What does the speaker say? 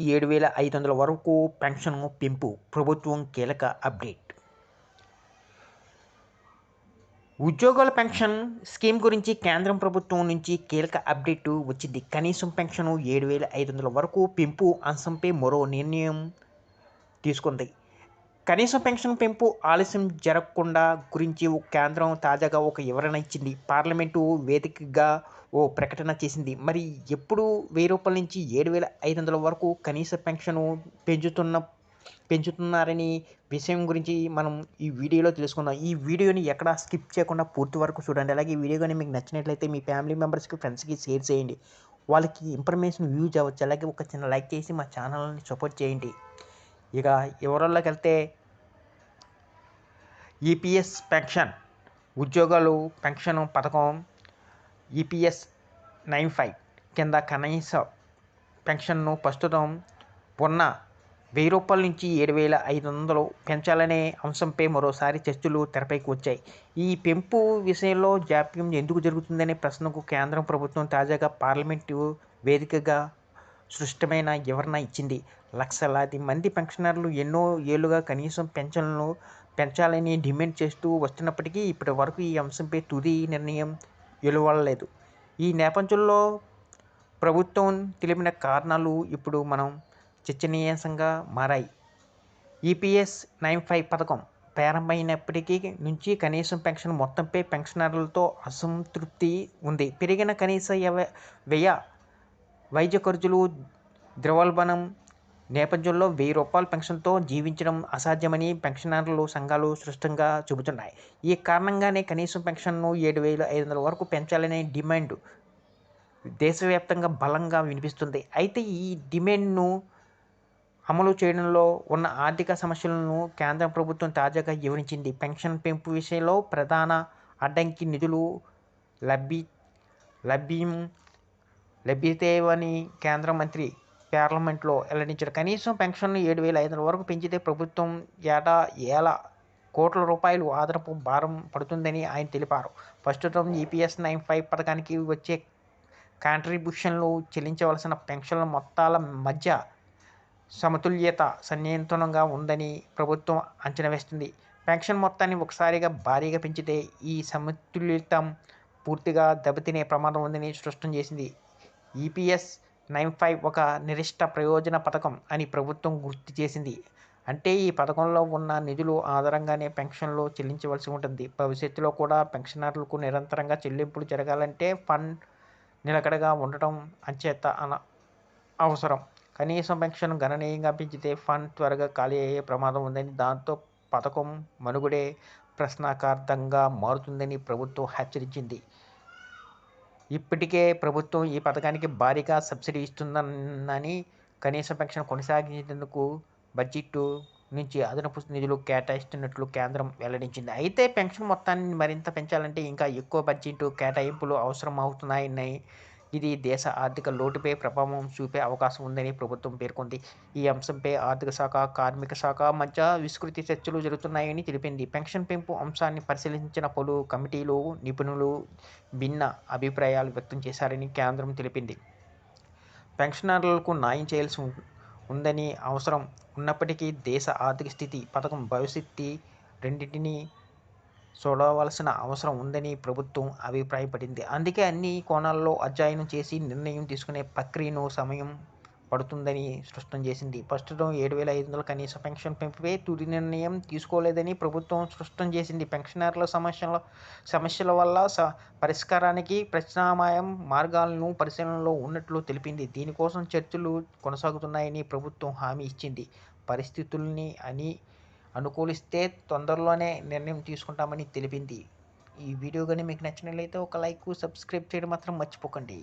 ఏడు వేల ఐదు వందల వరకు పెన్షన్ పెంపు. ప్రభుత్వం కీలక అప్డేట్. ఉద్యోగుల పెన్షన్ స్కీమ్ గురించి కేంద్రం ప్రభుత్వం నుంచి కీలక అప్డేట్ వచ్చింది. కనీసం పెన్షన్ ఏడు వేల ఐదు వందల వరకు పెంపు అంశంపై మరో నిర్ణయం తీసుకుంది. కనీసం పెన్షన్ పెంపు ఆలస్యం జరగకుండా గురించి కేంద్రం తాజాగా ఒక వివరణ ఇచ్చింది. పార్లమెంటు వేదికగా ఓ ప్రకటన చేసింది. మరి ఎప్పుడు వెయ్యి రూపాయల నుంచి ఏడు వేల ఐదు వందల వరకు కనీస పెన్షన్ పెంచుతున్న పెంచుతున్నారని విషయం గురించి మనం ఈ వీడియోలో తెలుసుకుందాం. ఈ వీడియోని ఎక్కడ స్కిప్ చేయకుండా పూర్తి వరకు చూడండి. అలాగే ఈ వీడియో కానీ మీకు నచ్చినట్లయితే మీ ఫ్యామిలీ మెంబర్స్కి ఫ్రెండ్స్కి షేర్ చేయండి. వాళ్ళకి ఇన్ఫర్మేషన్ యూజ్ అవ్వచ్చు. అలాగే ఒక చిన్న లైక్ చేసి మా ఛానల్ని సపోర్ట్ చేయండి. ఇక వివరాల్లోకి వెళ్తే ఈపీఎస్ పెన్షన్ ఉద్యోగాలు పెన్షన్ పథకం. EPS nine five. కింద కనీస పెన్షన్ను ప్రస్తుతం ఉన్న వెయ్యి రూపాయల నుంచి ఏడు వేల ఐదు వందలు పెంచాలనే అంశంపై మరోసారి చర్చలు తెరపైకి వచ్చాయి. ఈ పెంపు విషయంలో జాప్యం ఎందుకు జరుగుతుందనే ప్రశ్నకు కేంద్రం ప్రభుత్వం తాజాగా పార్లమెంటు వేదికగా సృష్టమైన వివరణ ఇచ్చింది. లక్షలాది మంది పెన్షనర్లు ఎన్నో ఏళ్ళుగా కనీసం పెన్షన్లు పెంచాలని డిమాండ్ చేస్తూ వస్తున్నప్పటికీ ఇప్పటి వరకు ఈ అంశంపై తుది నిర్ణయం వెలువడలేదు. ఈ నేపథ్యంలో ప్రభుత్వం తెలిపిన కారణాలు ఇప్పుడు మనం చర్చనీయాంశంగా మారాయి. ఈపీఎస్ నైన్ ఫైవ్ పథకం ప్రారంభమైనప్పటికీ నుంచి కనీసం పెన్షన్ మొత్తంపై పెన్షనర్లతో అసంతృప్తి ఉంది. పెరిగిన కనీస వ్యయ వైద్య ఖర్చులు ద్రవల్బనం నేపథ్యంలో వెయ్యి రూపాయల పెన్షన్తో జీవించడం అసాధ్యమని పెన్షనర్లు సంఘాలు స్పష్టంగా చెబుతున్నాయి. ఈ కారణంగానే కనీసం పెన్షన్ను ఏడు వేల ఐదు వందల వరకు పెంచాలనే డిమాండ్ దేశవ్యాప్తంగా బలంగా వినిపిస్తుంది. అయితే ఈ డిమాండ్ను అమలు చేయడంలో ఉన్న ఆర్థిక సమస్యలను కేంద్ర ప్రభుత్వం తాజాగా వివరించింది. పెన్షన్ పెంపు విషయంలో ప్రధాన అడ్డంకి నిధులు లభ్య లభ్యం లభ్యతేవని కేంద్ర మంత్రి పార్లమెంట్లో వెల్లడించారు. కనీసం పెన్షన్ను ఏడు వేల ఐదు వందల వరకు పెంచితే ప్రభుత్వం ఏటా ఏల కోట్ల రూపాయలు ఆదరపు భారం పడుతుందని ఆయన తెలిపారు. ప్రస్తుతం ఈపీఎస్ నైన్ ఫైవ్ పథకానికి వచ్చే కాంట్రిబ్యూషన్లు చెల్లించవలసిన పెన్షన్ల మొత్తాల మధ్య సమతుల్యత సన్నిహితంగా ఉందని ప్రభుత్వం అంచనా వేస్తుంది. పెన్షన్ మొత్తాన్ని ఒకసారిగా భారీగా పెంచితే ఈ సమతుల్యత పూర్తిగా దెబ్బతినే ప్రమాదం ఉందని స్పష్టం చేసింది. ఈపీఎస్ నైన్ ఫైవ్ ఒక నిర్దిష్ట ప్రయోజన పథకం అని ప్రభుత్వం గుర్తు చేసింది. అంటే ఈ పథకంలో ఉన్న నిధులు ఆధారంగానే పెన్షన్లు చెల్లించవలసి ఉంటుంది. భవిష్యత్తులో కూడా పెన్షనర్లకు నిరంతరంగా చెల్లింపులు జరగాలంటే ఫండ్ నిలకడగా ఉండటం అంచేత అన అవసరం. కనీసం పెన్షన్ గణనీయంగా పెంచితే ఫండ్ త్వరగా ఖాళీ అయ్యే ప్రమాదం ఉందని దాంతో పథకం మనుగడే ప్రశ్నార్థకంగా మారుతుందని ప్రభుత్వం హెచ్చరించింది. ఇప్పటికే ప్రభుత్వం ఈ పథకానికి భారీగా సబ్సిడీ ఇస్తుందని కనీస పెన్షన్ కొనసాగించేందుకు బడ్జెట్ నుంచి అదనపు నిధులు కేటాయిస్తున్నట్లు కేంద్రం వెల్లడించింది. అయితే పెన్షన్ మొత్తాన్ని మరింత పెంచాలంటే ఇంకా ఎక్కువ బడ్జెట్ కేటాయింపులు అవసరం అవుతున్నాయని ఇది దేశ ఆర్థిక లోటుపై ప్రభావం చూపే అవకాశం ఉందని ప్రభుత్వం పేర్కొంది. ఈ అంశంపై ఆర్థిక శాఖ కార్మిక శాఖ మధ్య విస్తృత చర్చలు జరుగుతున్నాయని తెలిపింది. పెన్షన్ పెంపు అంశాన్ని పరిశీలించిన పలు కమిటీలు నిపుణులు భిన్న అభిప్రాయాలు వ్యక్తం చేశారని కేంద్రం తెలిపింది. పెన్షనర్లకు న్యాయం చేయాల్సి ఉందని అవసరం ఉన్నప్పటికీ దేశ ఆర్థిక స్థితి పథకం భవిష్యత్తు రెండింటినీ చూడవలసిన అవసరం ఉందని ప్రభుత్వం అభిప్రాయపడింది. అందుకే అన్ని కోణాల్లో అధ్యయనం చేసి నిర్ణయం తీసుకునే ప్రక్రియను సమయం పడుతుందని స్పష్టం చేసింది. ప్రస్తుతం ఏడు వేల ఐదు వందల కనీస పెన్షన్ పెంపుపై తుది నిర్ణయం తీసుకోలేదని ప్రభుత్వం స్పష్టం చేసింది. పెన్షనర్ల సమస్యల సమస్యల వల్ల స పరిష్కారానికి ప్రత్యామ్నాయ మార్గాలను పరిశీలనలో ఉన్నట్లు తెలిపింది. దీనికోసం చర్చలు కొనసాగుతున్నాయని ప్రభుత్వం హామీ ఇచ్చింది. పరిస్థితుల్ని అని అనుకూలిస్తే తొందరలోనే నిర్ణయం తీసుకుంటామని తెలిపింది. ఈ వీడియో కానీ మీకు నచ్చినట్లయితే ఒక లైక్ సబ్స్క్రైబ్ చేయడం మాత్రం మర్చిపోకండి.